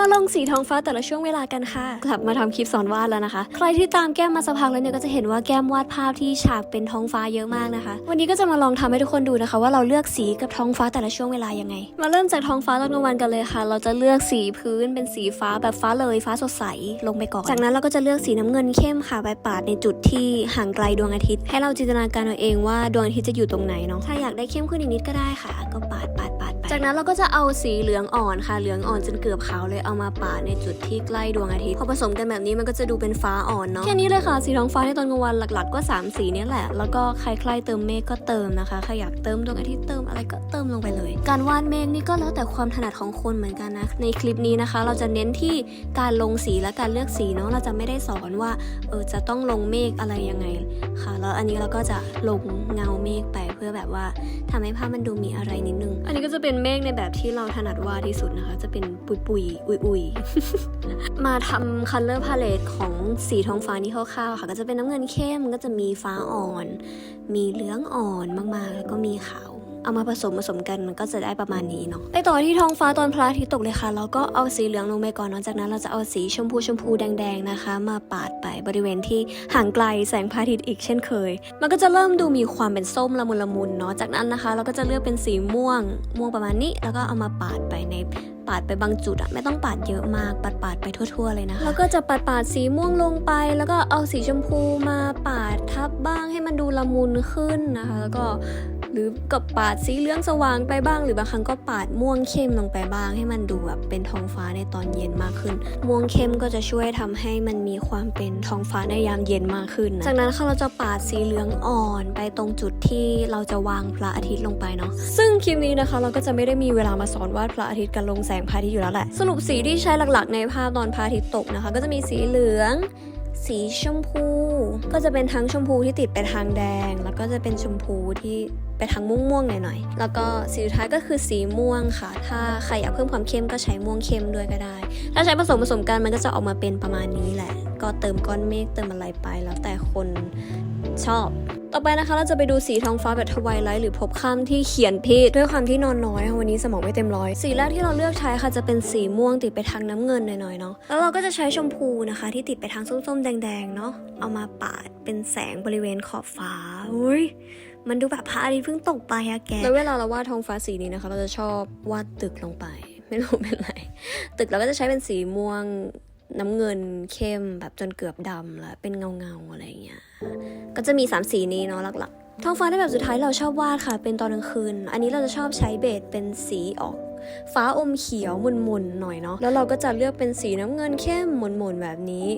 มาลงสีทองฟ้าแต่ละช่วงเวลากันค่ะ กลับมาทำคลิปสอนวาดแล้วนะคะ ใครที่ตามแก้มมาสักพักแล้วเนี่ยก็จะเห็นว่าแก้มวาดภาพที่ฉากเป็นท้องฟ้าเยอะมากนะคะ วันนี้ก็จะมาลองทำให้ทุกคนดูนะคะ ว่าเราเลือกสีกับท้องฟ้าแต่ละช่วงเวลายังไง มาเริ่มจากท้องฟ้าตอนกลางวันกันเลยค่ะ เราจะเลือกสีพื้นเป็นสีฟ้าแบบฟ้าเลยฟ้าสดใสลงไปก่อน จากนั้นเราก็จะเลือกสีน้ำเงินเข้มค่ะไปปาดในจุดที่ห่างไกลดวงอาทิตย์ ให้เราจินตนาการเอาเองว่าดวงอาทิตย์จะอยู่ตรงไหนเนาะถ้าอยากได้เข้มขึ้นอีกนิดก็ได้ค่ะ ก็ปาดปาดปาดไปจากนั้นเราก็จะเอาสีเหลืองอ่อนค่ะเหลืองอ่อนจนเกือบขาวเลยเอามาปาดในจุดที่ใกล้ดวงอาทิตย์พอผสมกันแบบนี้มันก็จะดูเป็นฟ้าอ่อนเนาะแค่นี้เลยค่ะสีท้องฟ้าในตอนกลางวันหลัก ๆ ก็สามสีเนี้แหละ แล้วก็ใครใครเติมเมฆก็เติมนะคะใครอยากเติมดวงอาทิตย์เติมอะไรก็เติมลงไปเลย การวาดเมฆนี่ก็แล้วแต่ความถนัดของคนเหมือนกันนะในคลิปนี้นะคะ เราจะเน้นที่การลงสีและการเลือกสีเนาะเราจะไม่ได้สอนว่าเออจะต้องลงเมฆอะไรยังไงค่ะ แล้วอันนี้เราก็จะลงเงาเมฆไปเพื่อแบบว่าทำให้ภาพมันดูมีอะไรนิดนึง อันนี้ก็จะเป็นเมฆในแบบที่เราถนัดวาดที่สุดนะคะ จะเป็นปุยปุยอุยอุยมาทำ color palette ของสีท้องฟ้านี่คร่าวๆค่ะ ก็จะเป็นน้ำเงินเข้มก็จะมีฟ้าอ่อน มีเหลืองอ่อนมากๆ แล้วก็มีขาว เอามาผสมผสมกันมันก็จะได้ประมาณนี้เนาะไปต่อที่ท้องฟ้าตอนพระอาทิตย์ตกเลยค่ะ แล้วก็เอาสีเหลืองลงไปก่อนเนอกจากนั้นเราจะเอาสีชมพูชมพูแดงๆนะคะ มาปาดไปบริเวณที่ห่างไกลแสงพระอาทิตย์อีกเช่นเคย มันก็จะเริ่มดูมีความเป็นส้มละมุนละมุนเนาะจากนั้นนะคะ เราก็จะเลือกเป็นสีม่วงม่วงประมาณนี้ แล้วก็เอามาปาดไปใน ปาดไปบางจุดอะไม่ต้องปาดเยอะมากปาดปาดไปทั่ว ๆ เลยนะคะแล้วก็จะปาดปาดสีม่วงลงไป แล้วก็เอาสีชมพูมาปาดทับบ้างให้มันดูละมุนขึ้นนะคะ แล้วก็ หรือกับปาดสีเหลืองสว่างไปบ้าง หรือบางครั้งก็ปาดม่วงเข้มลงไปบ้าง ให้มันดูแบบเป็นท้องฟ้าในตอนเย็นมากขึ้น ม่วงเข้มก็จะช่วยทำให้มันมีความเป็นท้องฟ้าในยามเย็นมากขึ้น จากนั้นค่ะเราจะปาดสีเหลืองอ่อนไปตรงจุดที่เราจะวางพระอาทิตย์ลงไปเนาะซึ่งคลิปนี้นะคะ เราก็จะไม่ได้มีเวลามาสอนวาดพระอาทิตย์กันลงแสงพระอาทิตย์อยู่แล้วแหละสรุปสีที่ใช้หลักๆ ในภาพตอนพระอาทิตย์ตกนะคะ ก็จะมีสีเหลือง สีชมพู ก็จะเป็นทั้งชมพูที่ติดไปทางแดง แล้วก็จะเป็นชมพูที่ไปทางม่วงๆหน่อยๆ แล้วก็สีสุดท้ายก็คือสีม่วงค่ะ ถ้าใครอยากเพิ่มความเข้มก็ใช้ม่วงเข้มด้วยก็ได้ ถ้าใช้ผสมผสมกันมันก็จะออกมาเป็นประมาณนี้แหละ ก็เติมก้อนเมฆเติมอะไรไปแล้วแต่คนชอบ ต่อไปนะคะเราจะไปดูสีทองฟ้าแบบทวายไลท์หรือพบค่ำที่เขียนผิดด้วยความที่นอนน้อยค่ะวันนี้สมองไม่เต็มร้อย สีแรกที่เราเลือกใช้ค่ะจะเป็นสีม่วงติดไปทางน้ำเงินหน่อยๆเนาะแล้วเราก็จะใช้ชมพูนะคะ ที่ติดไปทางส้มๆ แดงๆเนาะเอามาปาดเป็นแสงบริเวณขอบฟ้าอุ้ยมันดูแบบพระอาทิตย์เพิ่งตกไปอะแกแล้วเวลาเราวาดท้องฟ้าสีนี้นะคะ เราจะชอบวาดตึกลงไป ไม่รู้เป็นไร ตึกเราก็จะใช้เป็นสีม่วง น้ำเงินเข้มแบบจนเกือบดำแล้วเป็นเงาเงาอะไรเงี้ย ก็จะมี 3 สีนี้เนาะหลักๆ ท้องฟ้าในแบบสุดท้ายเราชอบวาดค่ะ เป็นตอนกลางคืน อันนี้เราจะชอบใช้เบสเป็นสีออก ฟ้าอมเขียวหมุนๆหน่อยเนาะแล้วเราก็จะเลือกเป็นสีน้ำเงินเข้มหมุนๆแบบนี้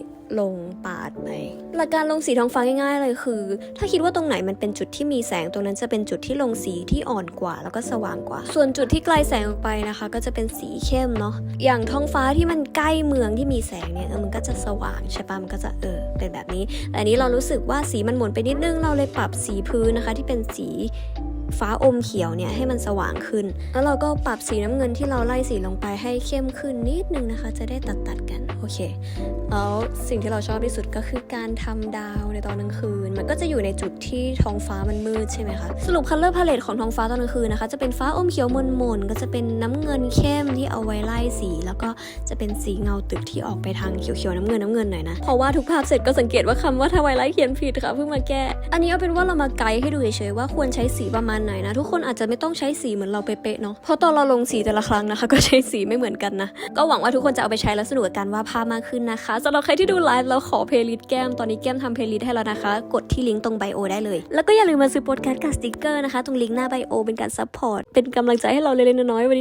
ลงปาดไปหลักการลงสีท้องฟ้าง่ายๆเลยคือ ถ้าคิดว่าตรงไหนมันเป็นจุดที่มีแสงตรงนั้นจะเป็นจุดที่ลงสีที่อ่อนกว่า แล้วก็สว่างกว่า ส่วนจุดที่ไกลแสงออกไปนะคะ ก็จะเป็นสีเข้มเนาะอย่างท้องฟ้าที่มันใกล้เมืองที่มีแสงเนี่ยมันก็จะสว่างใช่ปะมันก็จะเออเป็นแบบนี้แต่อันนี้เรารู้สึกว่าสีมันหมุนไปนิดนึงเราเลยปรับสีพื้นนะคะ ที่เป็นสี ฟ้าอมเขียวเนี่ยให้มันสว่างขึ้น แล้วเราก็ปรับสีน้ำเงินที่เราไล่สีลงไปให้เข้มขึ้นนิดนึงนะคะ จะได้ตัดตัดกันโอเคแล้วสิ่งที่เราชอบที่สุดก็คือการทำดาวในตอนกลางคืน มันก็จะอยู่ในจุดที่ท้องฟ้ามันมืดใช่ไหมคะสรุป color palette ของท้องฟ้าตอนกลางคืนนะคะ จะเป็นฟ้าอมเขียวมนมนๆก็จะเป็นน้ำเงินเข้มที่เอาไว้ไล่สี แล้วก็จะเป็นสีเงาตึกที่ออกไปทางเขียวๆน้ำเงินน้ำเงินหน่อยนะเพราะว่าทุกภาพเสร็จก็สังเกตว่าคำว่าทวายไลท์เขียนผิดค่ะเพิ่งมาแก้ อันนี้เอาเป็นว่าเรามาไกด์ให้ดูเฉยๆว่าควรใช้สีประมาณไหนนะ ทุกคนอาจจะไม่ต้องใช้สีเหมือนเราเป๊ะๆเนาะเพราะตอนเราลงสีแต่ละครั้งนะคะ ก็ใช้สีไม่เหมือนกันนะ ก็หวังว่าทุกคนจะเอาไปใช้แล้วสนุกกับการวาดภาพมากขึ้นนะคะสำหรับใครที่ดูไลฟ์เราขอเพลย์ลิสต์แก้มตอนนี้แก้มทำเพลย์ลิสต์ให้แล้วนะคะ กดที่ลิงก์ตรงไบโอได้เลย แล้วก็อย่าลืมมาซื้อโปสการ์ดกับสติกเกอร์นะคะตรงลิงก์หน้าไบโอเป็นการซัพพอร์ตเป็นกำลังใจให้เราเล็กๆน้อยๆวันนี้